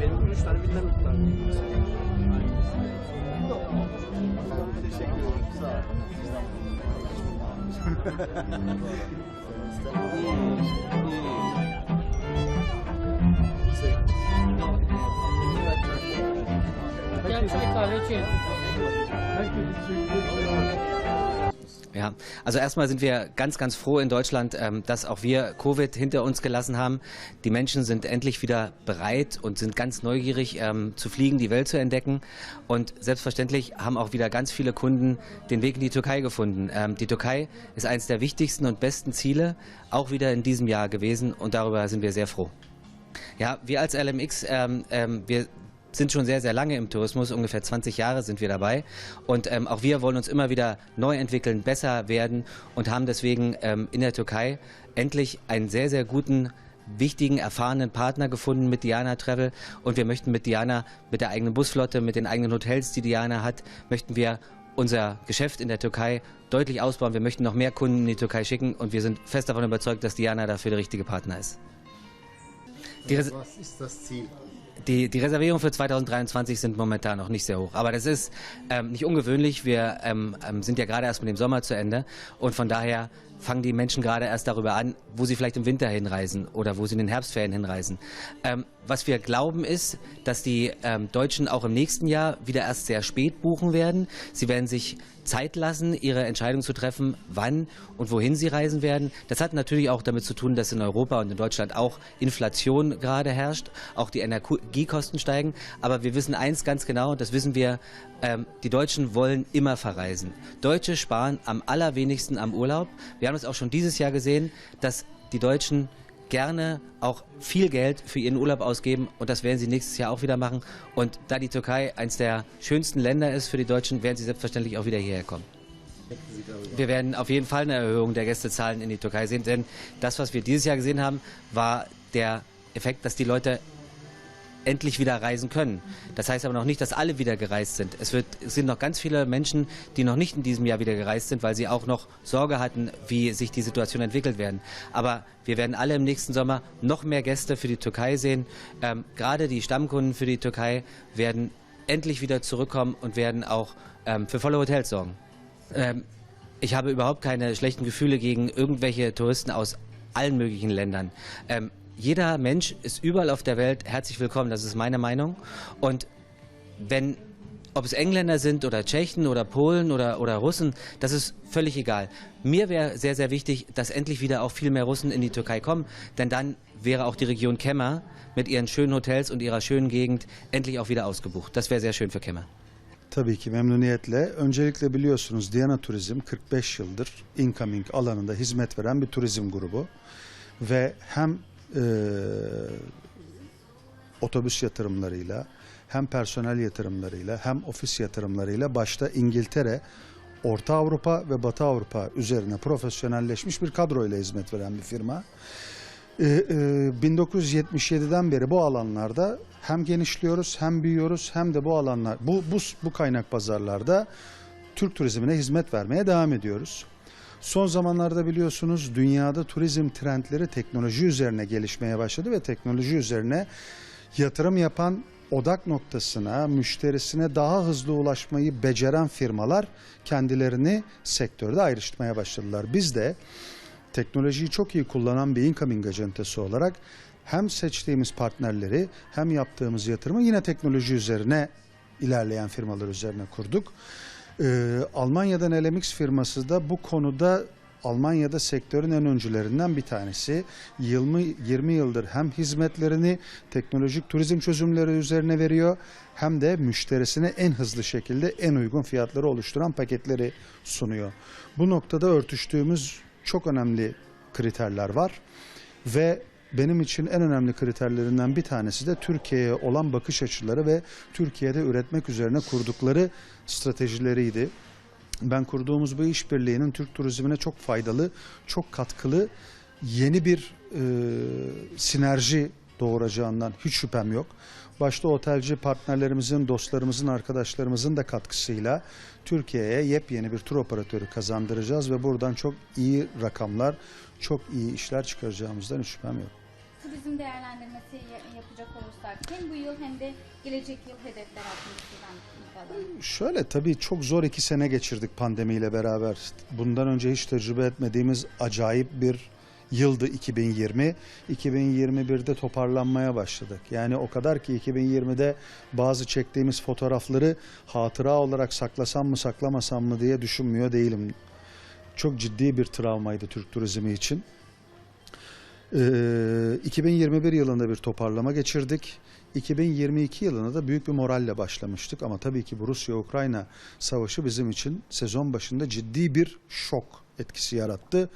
Benim üç tane bilmem var. Teşekkür ederim. Sağ Gel çay kahve içelim. Ja, also erstmal sind wir ganz, ganz froh in Deutschland, ähm, dass auch wir Covid hinter uns gelassen haben. Die Menschen sind endlich wieder bereit und sind ganz neugierig ähm, zu fliegen, die Welt zu entdecken. Und selbstverständlich haben auch wieder ganz viele Kunden den Weg in die Türkei gefunden. Ähm, die Türkei ist eines der wichtigsten und besten Ziele, auch wieder in diesem Jahr gewesen und darüber sind wir sehr froh. Ja, wir als LMX, ähm, ähm, wir sind schon sehr, sehr lange im Tourismus, ungefähr 20 Jahre sind wir dabei. Und ähm, auch wir wollen uns immer wieder neu entwickeln, besser werden und haben deswegen ähm, in der Türkei endlich einen sehr, sehr guten wichtigen, erfahrenen Partner gefunden mit Diana Travel und wir möchten mit Diana, mit der eigenen Busflotte, mit den eigenen Hotels, die Diana hat, möchten wir unser Geschäft in der Türkei deutlich ausbauen. Wir möchten noch mehr Kunden in die Türkei schicken und wir sind fest davon überzeugt, dass Diana dafür der richtige Partner ist. Was ist das Ziel? Die, die Reservierungen für 2023 sind momentan noch nicht sehr hoch. Aber das ist ähm, nicht ungewöhnlich. Wir ähm, ähm, sind ja gerade erst mit dem Sommer zu Ende. Und von daher fangen die Menschen gerade erst darüber an, wo sie vielleicht im Winter hinreisen oder wo sie in den Herbstferien hinreisen. Ähm, was wir glauben ist, dass die ähm, Deutschen auch im nächsten Jahr wieder erst sehr spät buchen werden. Sie werden sich Zeit lassen, ihre Entscheidung zu treffen, wann und wohin sie reisen werden. Das hat natürlich auch damit zu tun, dass in Europa und in Deutschland auch Inflation gerade herrscht, auch die Energiekosten steigen. Aber wir wissen eins ganz genau, das wissen wir, ähm, die Deutschen wollen immer verreisen. Deutsche sparen am allerwenigsten am Urlaub. Wir haben es auch schon dieses Jahr gesehen, dass die Deutschen gerne auch viel Geld für ihren Urlaub ausgeben und das werden sie nächstes Jahr auch wieder machen. Und da die Türkei eines der schönsten Länder ist für die Deutschen, werden sie selbstverständlich auch wieder hierher kommen. Wir werden auf jeden Fall eine Erhöhung der Gästezahlen in die Türkei sehen, denn das, was wir dieses Jahr gesehen haben, war der Effekt, dass die Leute endlich wieder reisen können. Das heißt aber noch nicht, dass alle wieder gereist sind. Es, wird, es sind noch ganz viele Menschen, die noch nicht in diesem Jahr wieder gereist sind, weil sie auch noch Sorge hatten, wie sich die Situation entwickelt werden. Aber wir werden alle im nächsten Sommer noch mehr Gäste für die Türkei sehen. Ähm, gerade die Stammkunden für die Türkei werden endlich wieder zurückkommen und werden auch ähm, für volle Hotels sorgen. Ähm, ich habe überhaupt keine schlechten Gefühle gegen irgendwelche Touristen aus allen möglichen Ländern. Ähm, jeder Mensch ist überall auf der Welt herzlich willkommen, das ist meine Meinung. Und wenn, ob es Engländer sind oder Tschechen oder Polen oder, oder Russen, das ist völlig egal. Mir wäre sehr, sehr wichtig, dass endlich wieder auch viel mehr Russen in die Türkei kommen, denn dann wäre auch die Region Kemmer mit ihren schönen Hotels und ihrer schönen Gegend endlich auch wieder ausgebucht. Das wäre sehr schön für Kemmer. Tabii ki memnuniyetle. Öncelikle biliyorsunuz Diana Turizm 45 yıldır incoming alanında hizmet veren bir turizm grubu. Ve hem e, otobüs yatırımlarıyla hem personel yatırımlarıyla hem ofis yatırımlarıyla başta İngiltere, Orta Avrupa ve Batı Avrupa üzerine profesyonelleşmiş bir kadroyla hizmet veren bir firma. Ee, e, 1977'den beri bu alanlarda hem genişliyoruz hem büyüyoruz hem de bu alanlar bu bu bu kaynak pazarlarda Türk turizmine hizmet vermeye devam ediyoruz. Son zamanlarda biliyorsunuz dünyada turizm trendleri teknoloji üzerine gelişmeye başladı ve teknoloji üzerine yatırım yapan odak noktasına, müşterisine daha hızlı ulaşmayı beceren firmalar kendilerini sektörde ayrıştırmaya başladılar. Biz de teknolojiyi çok iyi kullanan bir incoming acentesi olarak hem seçtiğimiz partnerleri hem yaptığımız yatırımı yine teknoloji üzerine ilerleyen firmalar üzerine kurduk. Ee, Almanya'dan LMX firması da bu konuda Almanya'da sektörün en öncülerinden bir tanesi. 20, 20 yıldır hem hizmetlerini teknolojik turizm çözümleri üzerine veriyor hem de müşterisine en hızlı şekilde en uygun fiyatları oluşturan paketleri sunuyor. Bu noktada örtüştüğümüz çok önemli kriterler var ve benim için en önemli kriterlerinden bir tanesi de Türkiye'ye olan bakış açıları ve Türkiye'de üretmek üzerine kurdukları stratejileriydi. Ben kurduğumuz bu işbirliğinin Türk turizmine çok faydalı, çok katkılı yeni bir e, sinerji doğuracağından hiç şüphem yok. Başta otelci partnerlerimizin, dostlarımızın, arkadaşlarımızın da katkısıyla Türkiye'ye yepyeni bir tur operatörü kazandıracağız ve buradan çok iyi rakamlar, çok iyi işler çıkaracağımızdan hiç şüphem yok. Turizm değerlendirmesi ya- yapacak olursak hem bu yıl hem de gelecek yıl hedefler hakkında. Şöyle tabii çok zor iki sene geçirdik pandemiyle beraber. Bundan önce hiç tecrübe etmediğimiz acayip bir yıldı 2020. 2021'de toparlanmaya başladık. Yani o kadar ki 2020'de bazı çektiğimiz fotoğrafları hatıra olarak saklasam mı saklamasam mı diye düşünmüyor değilim. Çok ciddi bir travmaydı Türk turizmi için. Ee, 2021 yılında bir toparlama geçirdik. 2022 yılına da büyük bir moralle başlamıştık ama tabii ki bu Rusya-Ukrayna savaşı bizim için sezon başında ciddi bir şok etkisi yarattı.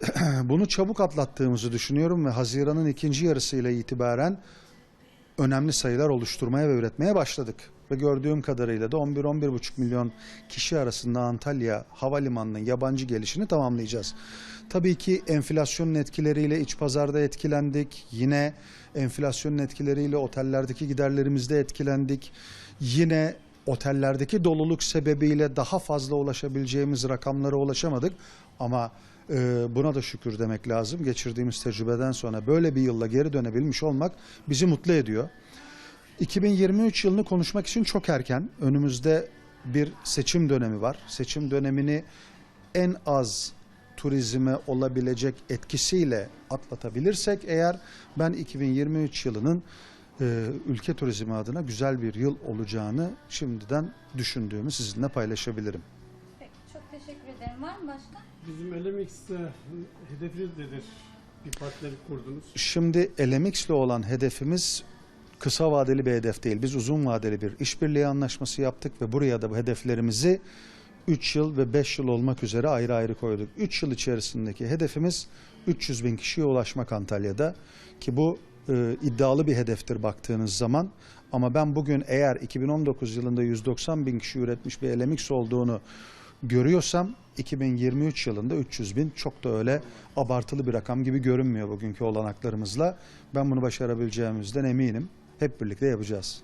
Bunu çabuk atlattığımızı düşünüyorum ve Haziran'ın ikinci yarısıyla itibaren önemli sayılar oluşturmaya ve üretmeye başladık. Ve gördüğüm kadarıyla da 11-11,5 milyon kişi arasında Antalya Havalimanı'nın yabancı gelişini tamamlayacağız. Tabii ki enflasyonun etkileriyle iç pazarda etkilendik. Yine enflasyonun etkileriyle otellerdeki giderlerimizde etkilendik. Yine otellerdeki doluluk sebebiyle daha fazla ulaşabileceğimiz rakamlara ulaşamadık. Ama buna da şükür demek lazım. Geçirdiğimiz tecrübeden sonra böyle bir yılla geri dönebilmiş olmak bizi mutlu ediyor. 2023 yılını konuşmak için çok erken. Önümüzde bir seçim dönemi var. Seçim dönemini en az turizme olabilecek etkisiyle atlatabilirsek eğer ben 2023 yılının e, ülke turizmi adına güzel bir yıl olacağını şimdiden düşündüğümü sizinle paylaşabilirim. Teşekkür ederim. Var mı başka? Bizim LMX'te hedefiniz nedir? Bir partnerlik kurdunuz. Şimdi LMX ile olan hedefimiz kısa vadeli bir hedef değil. Biz uzun vadeli bir işbirliği anlaşması yaptık ve buraya da bu hedeflerimizi 3 yıl ve 5 yıl olmak üzere ayrı ayrı koyduk. 3 yıl içerisindeki hedefimiz 300 bin kişiye ulaşmak Antalya'da ki bu e, iddialı bir hedeftir baktığınız zaman. Ama ben bugün eğer 2019 yılında 190 bin kişi üretmiş bir LMX olduğunu görüyorsam 2023 yılında 300 bin çok da öyle abartılı bir rakam gibi görünmüyor bugünkü olanaklarımızla. Ben bunu başarabileceğimizden eminim. Hep birlikte yapacağız.